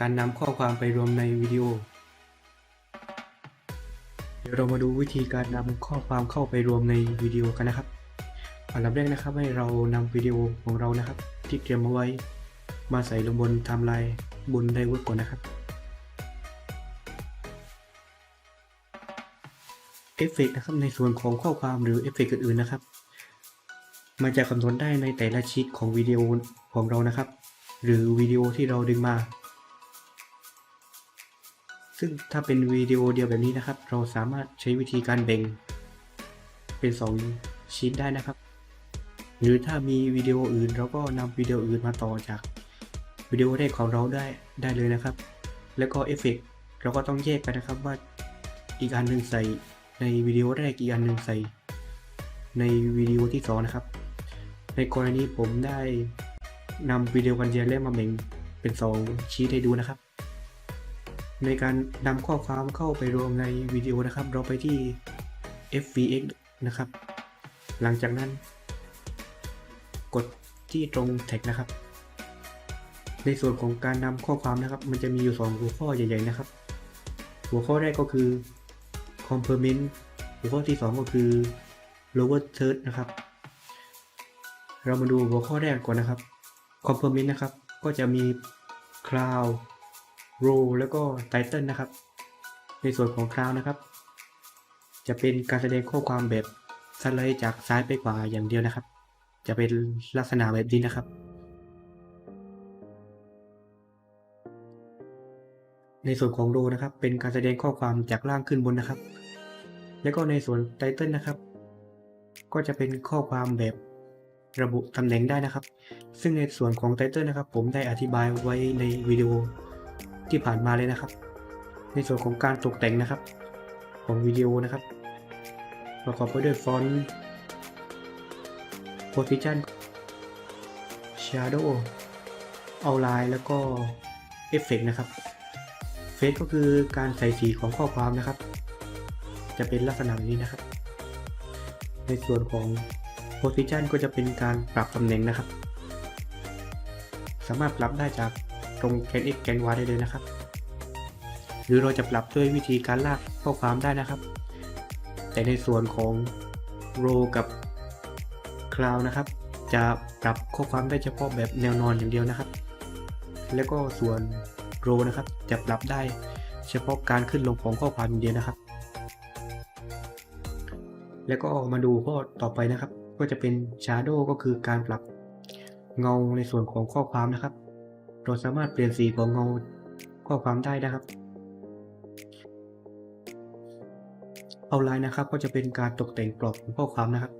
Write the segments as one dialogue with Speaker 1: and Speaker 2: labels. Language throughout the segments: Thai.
Speaker 1: การนำข้อความไปรวมในวิดีโอ เดี๋ยวเรามาดูวิธีการนำข้อความเข้าไปรวมในวิดีโอกันนะครับอันดับแรกนะครับให้เรานำวิดีโอของเรานะครับ ที่เตรียมเอาไว้ มาใส่ลงบนไทม์ไลน์บนไดเวิร์กก่อนนะครับเอฟเฟกต์นะครับในส่วนของข้อความหรือเอฟเฟกต์อื่นๆนะครับมันจะกำหนดได้ในแต่ละชีตของวิดีโอของเรานะครับ หรือวิดีโอที่เราดึงมา ซึ่งถ้าเป็นวิดีโอเดียวแบบนี้นะครับ เราสามารถใช้วิธีการแบ่งเป็น 2ชีตได้นะครับ หรือถ้ามีวิดีโออื่นเราก็นำวิดีโออื่นมาต่อจากวิดีโอแรกของเราได้ได้เลยนะครับ แล้วก็เอฟเฟกต์เราก็ต้องแยกกันนะครับว่าอีกอันหนึ่งใส่ในวิดีโอแรกอีกอันหนึ่งใส่ ในวิดีโอที่สองนะครับ ในกรณีผมได้นำวิดีโอกันเดียนเล่มมาแบ่งเป็น 2 ชีตให้ดูนะครับ ในการนำข้อความเข้าไปรวมในวิดีโอนะครับ เราไปที่ FVX นะครับ หลังจากนั้น กดที่ตรงแท็กนะครับ ในส่วนของการนำข้อความนะครับ มันจะมีอยู่ 2 หัวข้อใหญ่ๆนะครับ หัวข้อแรกก็คือ complement หัวข้อที่ 2 ก็คือ lower third นะครับ เรามาดูหัวข้อแรกก่อนนะครับ complement นะครับ ก็จะมี cloud row แล้วก็ title นะครับ ในส่วนของ cloud นะครับ จะเป็นการแสดงข้อความแบบสไลด์จากซ้ายไปขวาอย่างเดียวนะครับ จะเป็นลักษณะแบบนี้นะครับ ในส่วนของโรนะครับ เป็นการแสดงข้อความจากล่างขึ้นบนนะครับ แล้วก็ในส่วนไตเติลนะครับ ก็จะเป็นข้อความแบบระบุตำแหน่งได้นะครับ ซึ่งในส่วนของไตเติลนะครับ ผมได้อธิบายไว้ในวิดีโอ ที่ผ่านมาเลยนะครับ ในส่วนของการตกแต่งนะครับ ของวิดีโอนะครับ ประกอบไปด้วยฟอนต์ position shadow outline แล้วก็ effect นะครับเฟซก็คือการใส่สีของข้อความนะครับ จะเป็นลักษณะแบบนี้นะครับ ในส่วนของ position ก็จะเป็นการปรับตำแหน่งนะครับ สามารถปรับได้จาก ตรงแกน x แกน y ได้เลยนะครับ หรือเราจะปรับด้วยวิธีการลากข้อความได้นะครับ แต่ในส่วนของ row กับ cloud นะครับ จะปรับข้อความได้เฉพาะแบบแนวนอนอย่างเดียวนะครับ แล้วก็ส่วน row นะครับ จะปรับได้เฉพาะการขึ้นลงของข้อความอย่างเดียวนะครับ แล้วก็มาดูข้อต่อไปนะครับ ก็จะเป็น shadow ก็คือการปรับเงาในส่วนของข้อความนะครับ เราสามารถเปลี่ยนสีของเงาข้อความได้นะครับ เอาไลน์นะครับก็จะเป็นการตกแต่งกรอบของข้อความนะครับ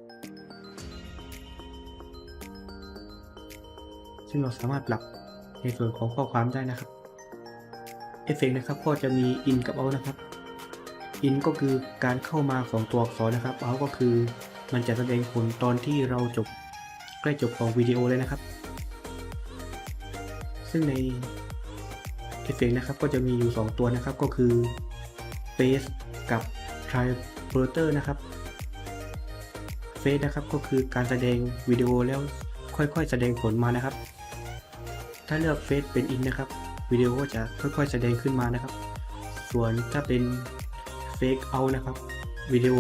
Speaker 1: ซึ่งเราสามารถปรับในส่วนของข้อความได้นะครับ เอฟเฟกนะครับก็จะมี in กับ out นะครับ in ก็คือการเข้ามาของตัวอักษรนะครับ out ก็คือมันจะแสดงผลตอนที่เราจบใกล้จบของวิดีโอเลยนะครับ ซึ่งในเอฟเฟกนะครับก็จะมีอยู่ 2 ตัวนะครับก็คือ face กับ triverter นะครับ face นะครับก็คือการแสดงวิดีโอแล้วค่อยๆ แสดงผลมานะครับ ถ้าเลือก face เป็น in นะครับวิดีโอก็จะค่อยๆ แสดงขึ้นมานะครับ ส่วนถ้าเป็น fake out นะครับวิดีโอ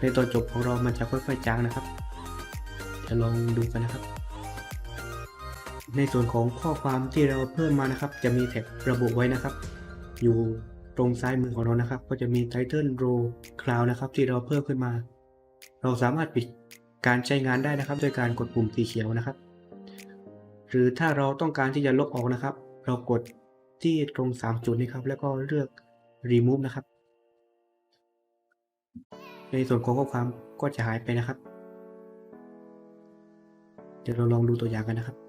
Speaker 1: ในตอนจบของเรามันจะค่อยๆจางนะครับ จะลองดูกันนะครับ ในส่วนของข้อความที่เราเพิ่มมานะครับ จะมีแท็กระบุไว้นะครับ อยู่ตรงซ้ายมือของเรานะครับ ก็จะมี title row cloud นะครับ ที่เราเพิ่มขึ้นมา เราสามารถปิดการใช้งานได้นะครับด้วยการกดปุ่มสีเขียวนะครับ หรือถ้าเราต้องการที่จะลบออกนะครับ เรากดที่ตรง 3 จุดนี้ครับ แล้วก็เลือก remove นะครับ ในส่วนของข้อความก็จะหายไปนะครับ เดี๋ยวเราลองดูตัวอย่างกันนะครับ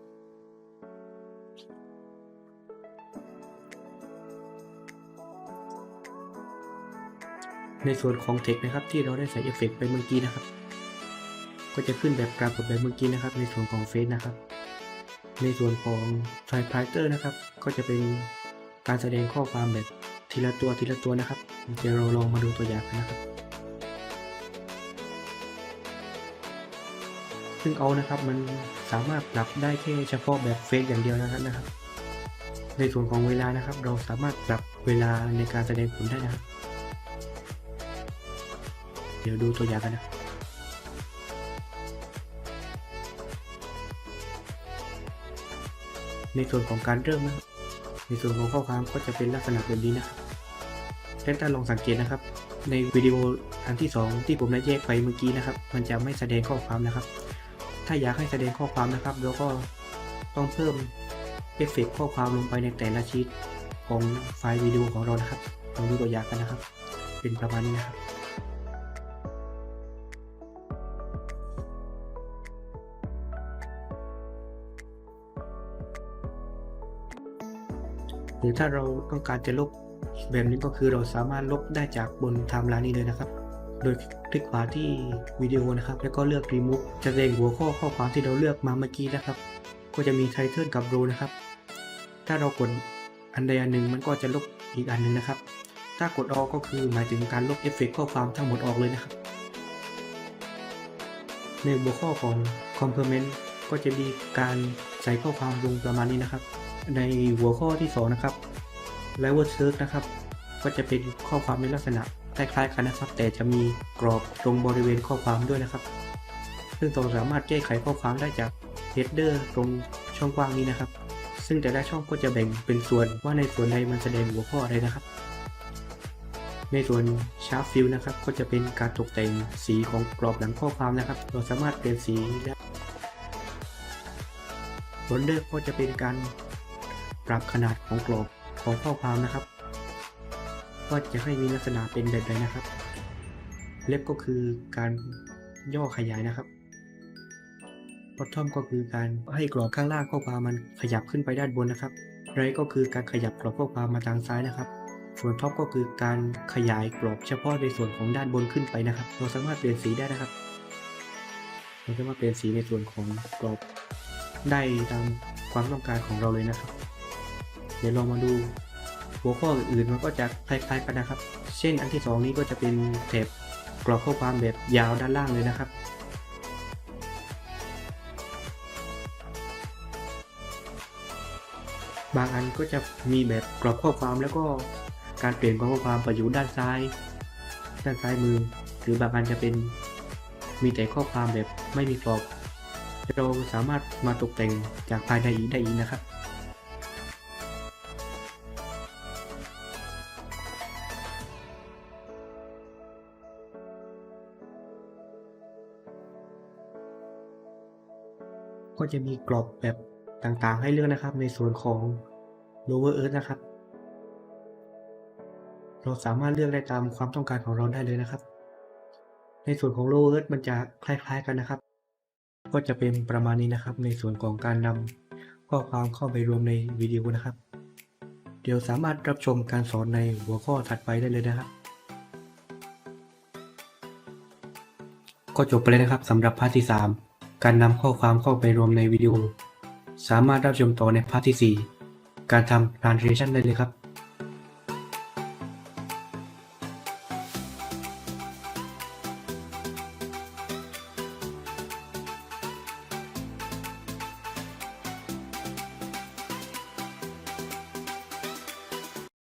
Speaker 1: ในส่วนของ text นะครับที่เราได้ใส่เอฟเฟกต์ไปเมื่อกี้นะครับ ก็จะขึ้นแบบปรากฏแบบเมื่อกี้นะครับ ในส่วนของเฟซนะครับ ในส่วนของ typewriter นะครับ ก็จะเป็นการแสดงข้อความแบบทีละตัวทีละตัวนะครับ เดี๋ยวเราลองมาดูตัวอย่างกันนะครับ ซึ่งเอานะครับมันสามารถปรับได้แค่เฉพาะแบบเฟซอย่างเดียวนะครับนะครับในส่วนของเวลานะครับ เราสามารถปรับเวลาในการแสดงผลได้นะครับ เดี๋ยวดูตัวอย่างกันนะในส่วนของการเริ่มนะในส่วนของข้อความก็จะเป็นลักษณะแบบนี้นะครับและถ้าลองสังเกตนะครับ ในวิดีโออันที่ 2 ที่ผมได้แยกไปเมื่อกี้นะครับ มันจะไม่แสดงข้อความนะครับ ถ้าอยากให้แสดงข้อความนะครับเราก็ต้องเพิ่มเอฟเฟกต์ข้อความลงไปในแต่ละชีตของไฟล์วิดีโอของเรานะครับลองดูตัวอย่างกันนะครับ เป็นประมาณนี้นะครับ หรือถ้าเราต้องการจะลบแบบนี้ก็คือเราสามารถลบได้จากบนไทม์ไลน์นี้เลยนะครับ โดยคลิกขวาที่วิดีโอนะครับ แล้วก็เลือก remove จะแสดงหัวข้อข้อความที่เราเลือกมาเมื่อกี้นะครับ ก็จะมี title กับ row นะครับ ถ้าเรากดอันใดอันหนึ่งมันก็จะลบอีกอันหนึ่งนะครับ ถ้ากดออกก็คือหมายถึงการลบเอฟเฟกต์ข้อความทั้งหมดออกเลยนะครับ ในหัวข้อของ complement ก็จะมีการใส่ข้อความลงประมาณนี้นะครับ ในหัวข้อที่ 2 นะครับ level search นะครับ ก็จะเป็นข้อความในลักษณะคล้ายๆกันนะครับ แต่จะมีกรอบตรงบริเวณข้อความด้วยนะครับ ซึ่งเราสามารถแก้ไขข้อความได้จาก header ตรงช่องกว้างนี้นะครับ ซึ่งแต่ละช่องก็จะแบ่งเป็นส่วนว่าในส่วนใดมันแสดงหัวข้ออะไรนะครับ ในส่วน Sharp Fill นะครับ ก็จะเป็นการตกแต่งสีของกรอบหลังข้อความนะครับ เราสามารถเปลี่ยนสีได้ Border ก็จะเป็นการ ปรับขนาดของกรอบของข้อความนะครับ ก็จะให้มีลักษณะเป็นแบบใดนะครับ เล็บก็คือการย่อขยายนะครับ bottom ก็คือการให้กรอบข้างล่างข้อความมันขยับขึ้นไปด้านบนนะครับ right ก็คือการขยับกรอบข้อความมาทางซ้ายนะครับ ส่วน top ก็คือการขยายกรอบเฉพาะในส่วนของด้านบนขึ้นไปนะครับ เราสามารถเปลี่ยนสีได้นะครับ เราสามารถเปลี่ยนสีในส่วนของกรอบได้ตามความต้องการของเราเลยนะครับ ดี๋ยวเรามาดูหัวข้ออื่นมันก็จะคล้ายๆกันนะครับ เช่นอันที่สองนี้ก็จะเป็นแถบกรอบข้อความแบบยาวด้านล่างเลยนะครับ บางอันก็จะมีแบบกรอบข้อความแล้วก็การเปลี่ยนกรอบข้อความไปอยู่ด้านซ้าย ด้านซ้ายมือ หรือบางอันจะเป็นมีแต่ข้อความแบบไม่มีกรอบ เราสามารถมาตกแต่งจากภายในอีกได้อีกนะครับ ก็จะมีกรอบแบบต่างๆ ให้เลือกนะครับในส่วนของ lower earth นะครับ เราสามารถเลือกได้ตามความต้องการของเราได้เลยนะครับ ในส่วนของ lower earth มันจะคล้ายๆกันนะครับ ก็จะเป็นประมาณนี้นะครับ ในส่วนของการนำข้อความเข้าไปรวมในวิดีโอนะครับ เดี๋ยวสามารถรับชมการสอนในหัวข้อถัดไปได้เลยนะครับก็จบไปเลยนะครับสำหรับพาร์ทที่ 3 การนำข้อความเข้าไปรวมในวิดีโอ สามารถรับชมต่อในพาร์ทที่ 4 การทำ translation ได้เลยครับ